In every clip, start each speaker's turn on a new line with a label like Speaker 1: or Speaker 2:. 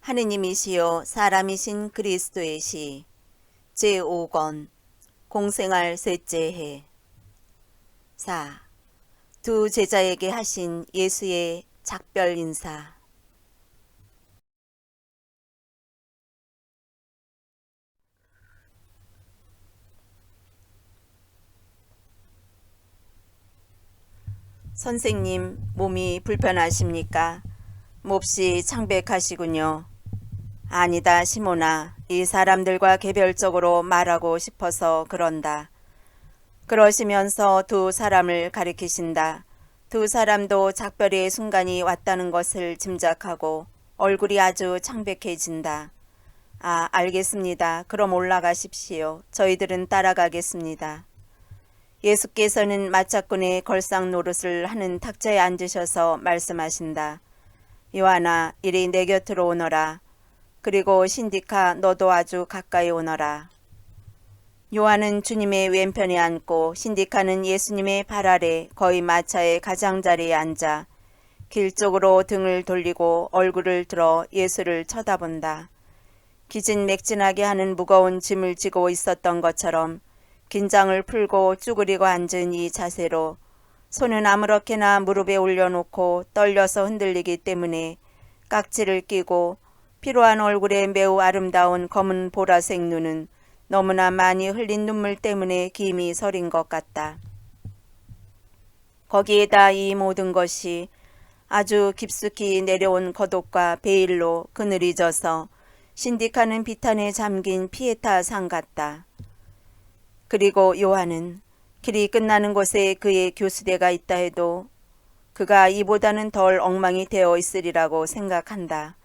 Speaker 1: 하느님이시여 사람이신 그리스도의 시 제5권 공생활 셋째 해 4. 두 제자에게 하신 예수의 작별 인사 선생님, 몸이 불편하십니까? 몹시 창백하시군요. 아니다, 시모나. 이 사람들과 개별적으로 말하고 싶어서 그런다. 그러시면서 두 사람을 가리키신다. 두 사람도 작별의 순간이 왔다는 것을 짐작하고 얼굴이 아주 창백해진다. 아, 알겠습니다. 그럼 올라가십시오. 저희들은 따라가겠습니다. 예수께서는 마차꾼의 걸상 노릇을 하는 탁자에 앉으셔서 말씀하신다. 요하나, 이리 내 곁으로 오너라. 그리고 신디카, 너도 아주 가까이 오너라. 요한은 주님의 왼편에 앉고 신디카는 예수님의 발 아래 거의 마차의 가장자리에 앉아 길 쪽으로 등을 돌리고 얼굴을 들어 예수를 쳐다본다. 기진맥진하게 하는 무거운 짐을 지고 있었던 것처럼 긴장을 풀고 쭈그리고 앉은 이 자세로 손은 아무렇게나 무릎에 올려놓고 떨려서 흔들리기 때문에 깍지를 끼고 피로한 얼굴에 매우 아름다운 검은 보라색 눈은 너무나 많이 흘린 눈물 때문에 김이 서린 것 같다. 거기에다 이 모든 것이 아주 깊숙이 내려온 겉옷과 베일로 그늘이 져서 신디카는 비탄에 잠긴 피에타 상 같다. 그리고 요한은 길이 끝나는 곳에 그의 교수대가 있다 해도 그가 이보다는 덜 엉망이 되어 있으리라고 생각한다.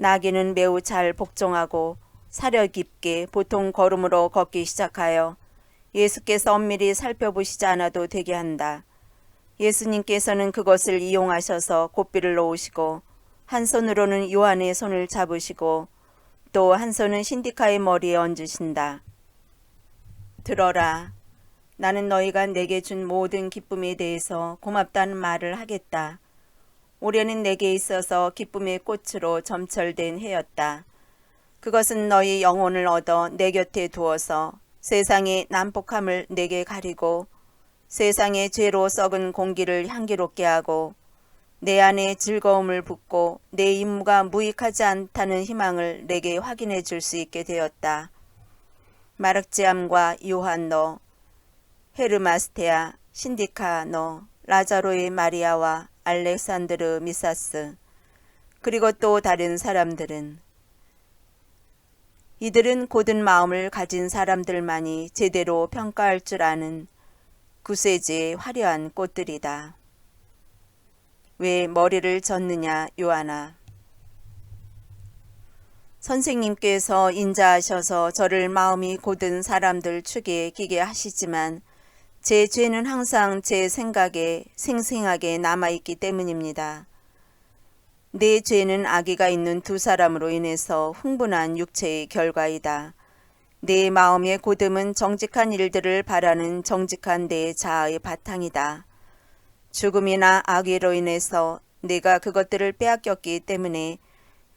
Speaker 1: 나귀는 매우 잘 복종하고 사려 깊게 보통 걸음으로 걷기 시작하여 예수께서 엄밀히 살펴보시지 않아도 되게 한다. 예수님께서는 그것을 이용하셔서 고삐를 놓으시고 한 손으로는 요한의 손을 잡으시고 또 한 손은 신디카의 머리에 얹으신다. 들어라. 나는 너희가 내게 준 모든 기쁨에 대해서 고맙다는 말을 하겠다. 올해는 내게 있어서 기쁨의 꽃으로 점철된 해였다. 그것은 너희 영혼을 얻어 내 곁에 두어서 세상의 난폭함을 내게 가리고 세상의 죄로 썩은 공기를 향기롭게 하고 내 안에 즐거움을 붓고 내 임무가 무익하지 않다는 희망을 내게 확인해 줄 수 있게 되었다. 마르지암과 요한 너, 헤르마스테아, 신디카 너, 라자로의 마리아와 알렉산드르 미사스, 그리고 또 다른 사람들은 이들은 고든 마음을 가진 사람들만이 제대로 평가할 줄 아는 구세지의 화려한 꽃들이다. 왜 머리를 젓느냐, 요하나. 선생님께서 인자하셔서 저를 마음이 고든 사람들 축에 끼게 하시지만 제 죄는 항상 제 생각에 생생하게 남아있기 때문입니다. 내 죄는 아기가 있는 두 사람으로 인해서 흥분한 육체의 결과이다. 내 마음의 고듬은 정직한 일들을 바라는 정직한 내 자아의 바탕이다. 죽음이나 악의로 인해서 내가 그것들을 빼앗겼기 때문에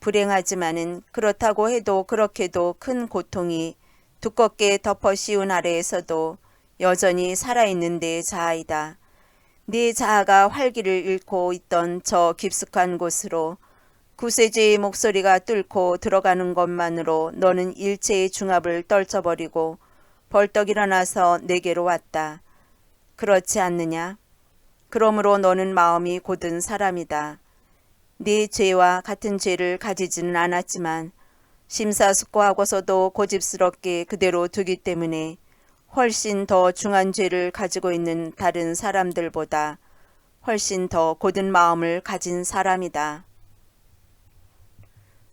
Speaker 1: 불행하지만은 그렇다고 해도 그렇게도 큰 고통이 두껍게 덮어 씌운 아래에서도 여전히 살아있는 내 자아이다. 네 자아가 활기를 잃고 있던 저 깊숙한 곳으로 구세주의 목소리가 뚫고 들어가는 것만으로 너는 일체의 중압을 떨쳐버리고 벌떡 일어나서 내게로 왔다. 그렇지 않느냐? 그러므로 너는 마음이 곧은 사람이다. 네 죄와 같은 죄를 가지지는 않았지만 심사숙고하고서도 고집스럽게 그대로 두기 때문에 훨씬 더 중한 죄를 가지고 있는 다른 사람들보다 훨씬 더 고든 마음을 가진 사람이다.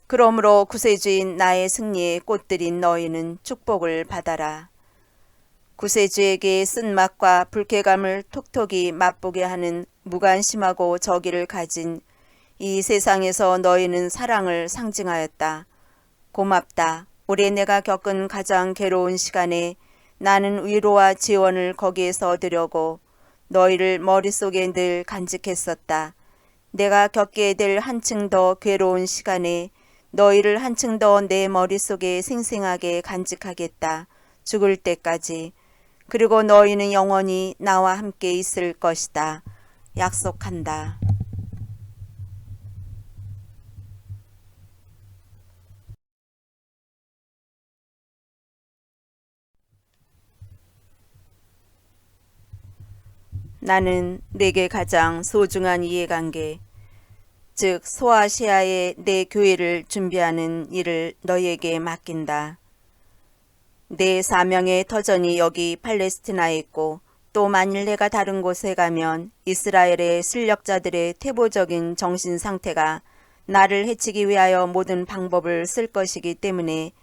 Speaker 1: 그러므로 구세주인 나의 승리의 꽃들인 너희는 축복을 받아라. 구세주에게 쓴맛과 불쾌감을 톡톡이 맛보게 하는 무관심하고 저기를 가진 이 세상에서 너희는 사랑을 상징하였다. 고맙다. 올해 내가 겪은 가장 괴로운 시간에 나는 위로와 지원을 거기에서 얻으려고 너희를 머릿속에 늘 간직했었다. 내가 겪게 될 한층 더 괴로운 시간에 너희를 한층 더 내 머릿속에 생생하게 간직하겠다. 죽을 때까지. 그리고 너희는 영원히 나와 함께 있을 것이다. 약속한다. 나는 내게 가장 소중한 이해관계, 즉 소아시아의 내 교회를 준비하는 일을 너희에게 맡긴다. 내 사명의 터전이 여기 팔레스티나에 있고 또 만일 내가 다른 곳에 가면 이스라엘의 실력자들의 태보적인 정신 상태가 나를 해치기 위하여 모든 방법을 쓸 것이기 때문에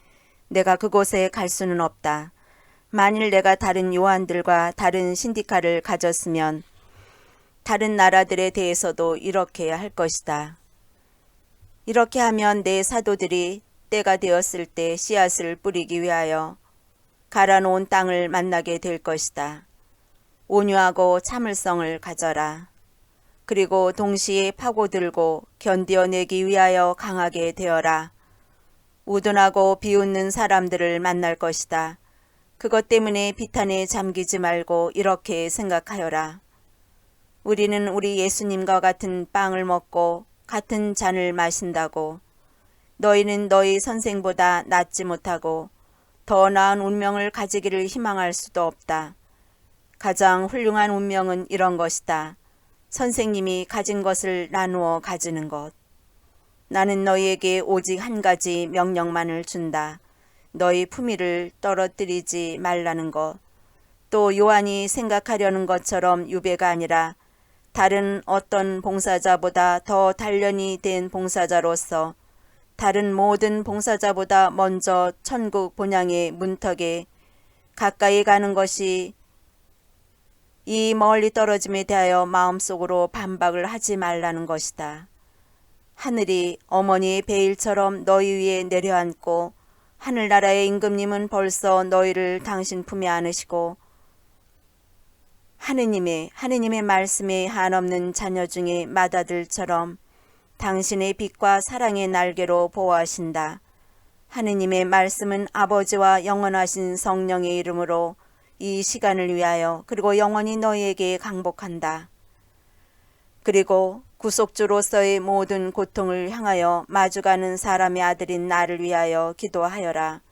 Speaker 1: 내가 그곳에 갈 수는 없다. 만일 내가 다른 요한들과 다른 신디카를 가졌으면 다른 나라들에 대해서도 이렇게 할 것이다. 이렇게 하면 내 사도들이 때가 되었을 때 씨앗을 뿌리기 위하여 갈아놓은 땅을 만나게 될 것이다. 온유하고 참을성을 가져라. 그리고 동시에 파고들고 견디어내기 위하여 강하게 되어라. 우둔하고 비웃는 사람들을 만날 것이다. 그것 때문에 비탄에 잠기지 말고 이렇게 생각하여라. 우리는 우리 예수님과 같은 빵을 먹고 같은 잔을 마신다고. 너희는 너희 선생보다 낫지 못하고 더 나은 운명을 가지기를 희망할 수도 없다. 가장 훌륭한 운명은 이런 것이다. 선생님이 가진 것을 나누어 가지는 것. 나는 너희에게 오직 한 가지 명령만을 준다. 너희 품위를 떨어뜨리지 말라는 것. 또 요한이 생각하려는 것처럼 유배가 아니라 다른 어떤 봉사자보다 더 단련이 된 봉사자로서 다른 모든 봉사자보다 먼저 천국 본향의 문턱에 가까이 가는 것이 이 멀리 떨어짐에 대하여 마음속으로 반박을 하지 말라는 것이다. 하늘이 어머니의 베일처럼 너희 위에 내려앉고 하늘나라의 임금님은 벌써 너희를 당신 품에 안으시고 하느님의 하느님의 말씀에 한없는 자녀 중에 맏아들처럼 당신의 빛과 사랑의 날개로 보호하신다. 하느님의 말씀은 아버지와 영원하신 성령의 이름으로 이 시간을 위하여 그리고 영원히 너희에게 강복한다. 그리고 구속주로서의 모든 고통을 향하여 마주가는 사람의 아들인 나를 위하여 기도하여라.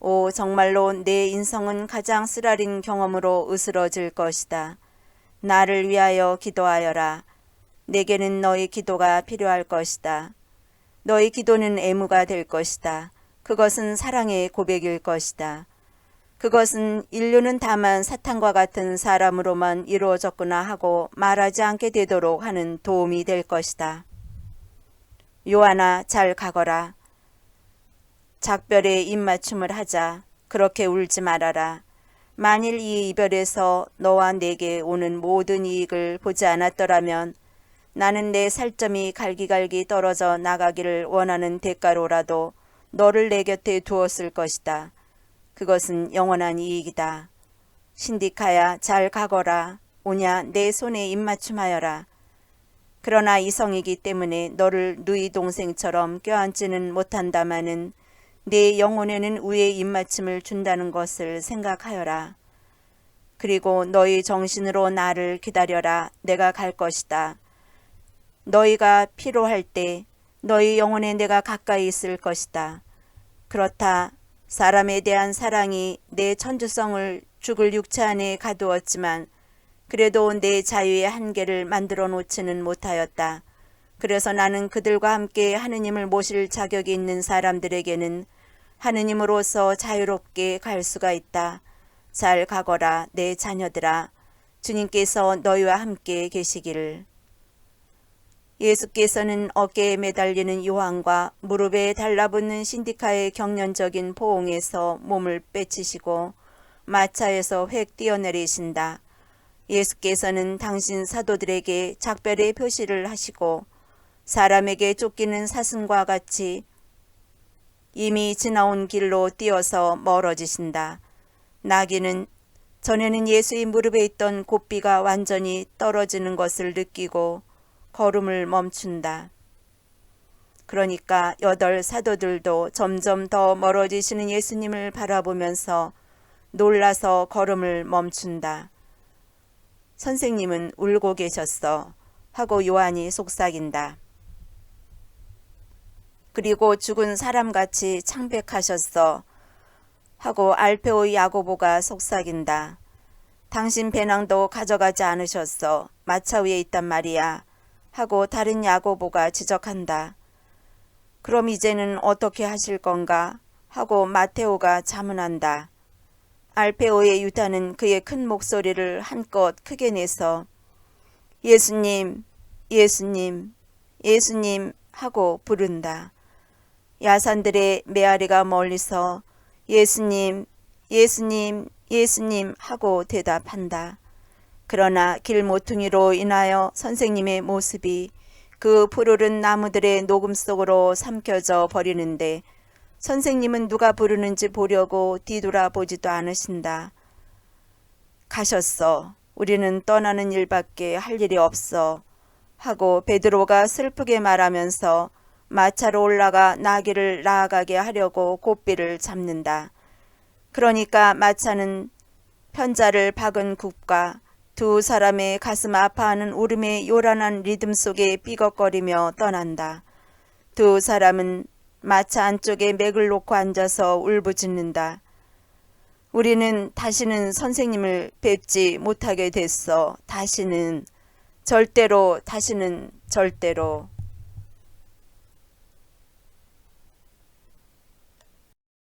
Speaker 1: 오 정말로 내 인성은 가장 쓰라린 경험으로 으스러질 것이다. 나를 위하여 기도하여라. 내게는 너희 기도가 필요할 것이다. 너희 기도는 애무가 될 것이다. 그것은 사랑의 고백일 것이다. 그것은 인류는 다만 사탄과 같은 사람으로만 이루어졌구나 하고 말하지 않게 되도록 하는 도움이 될 것이다. 요하나 잘 가거라. 작별에 입맞춤을 하자. 그렇게 울지 말아라. 만일 이 이별에서 너와 내게 오는 모든 이익을 보지 않았더라면 나는 내 살점이 갈기갈기 떨어져 나가기를 원하는 대가로라도 너를 내 곁에 두었을 것이다. 그것은 영원한 이익이다. 신디카야 잘 가거라. 오냐 내 손에 입맞춤하여라. 그러나 이성이기 때문에 너를 누이 동생처럼 껴안지는 못한다마는 내 영혼에는 우의 입맞춤을 준다는 것을 생각하여라. 그리고 너희 정신으로 나를 기다려라. 내가 갈 것이다. 너희가 필요할 때 너희 영혼에 내가 가까이 있을 것이다. 그렇다. 사람에 대한 사랑이 내 천주성을 죽을 육체 안에 가두었지만 그래도 내 자유의 한계를 만들어 놓지는 못하였다. 그래서 나는 그들과 함께 하느님을 모실 자격이 있는 사람들에게는 하느님으로서 자유롭게 갈 수가 있다. 잘 가거라 내 자녀들아. 주님께서 너희와 함께 계시기를. 예수께서는 어깨에 매달리는 요한과 무릎에 달라붙는 신디카의 경련적인 포옹에서 몸을 빼치시고 마차에서 획 뛰어내리신다. 예수께서는 당신 사도들에게 작별의 표시를 하시고 사람에게 쫓기는 사슴과 같이 이미 지나온 길로 뛰어서 멀어지신다. 나귀는 전에는 예수의 무릎에 있던 고삐가 완전히 떨어지는 것을 느끼고 걸음을 멈춘다. 그러니까 여덟 사도들도 점점 더 멀어지시는 예수님을 바라보면서 놀라서 걸음을 멈춘다. 선생님은 울고 계셨어. 하고 요한이 속삭인다. 그리고 죽은 사람같이 창백하셨어. 하고 알페오 야고보가 속삭인다. 당신 배낭도 가져가지 않으셨어. 마차 위에 있단 말이야. 하고 다른 야고보가 지적한다. 그럼 이제는 어떻게 하실 건가? 하고 마테오가 자문한다. 알페오의 유다는 그의 큰 목소리를 한껏 크게 내서 예수님, 예수님, 예수님 하고 부른다. 야산들의 메아리가 멀리서 예수님, 예수님, 예수님 하고 대답한다. 그러나 길 모퉁이로 인하여 선생님의 모습이 그 푸르른 나무들의 녹음 속으로 삼켜져 버리는데 선생님은 누가 부르는지 보려고 뒤돌아 보지도 않으신다. 가셨어. 우리는 떠나는 일밖에 할 일이 없어. 하고 베드로가 슬프게 말하면서 마차로 올라가 나귀를 나아가게 하려고 고삐를 잡는다. 그러니까 마차는 편자를 박은 굽과 두 사람의 가슴 아파하는 울음의 요란한 리듬 속에 삐걱거리며 떠난다. 두 사람은 마차 안쪽에 맥을 놓고 앉아서 울부짖는다. 우리는 다시는 선생님을 뵙지 못하게 됐어. 다시는 절대로 다시는 절대로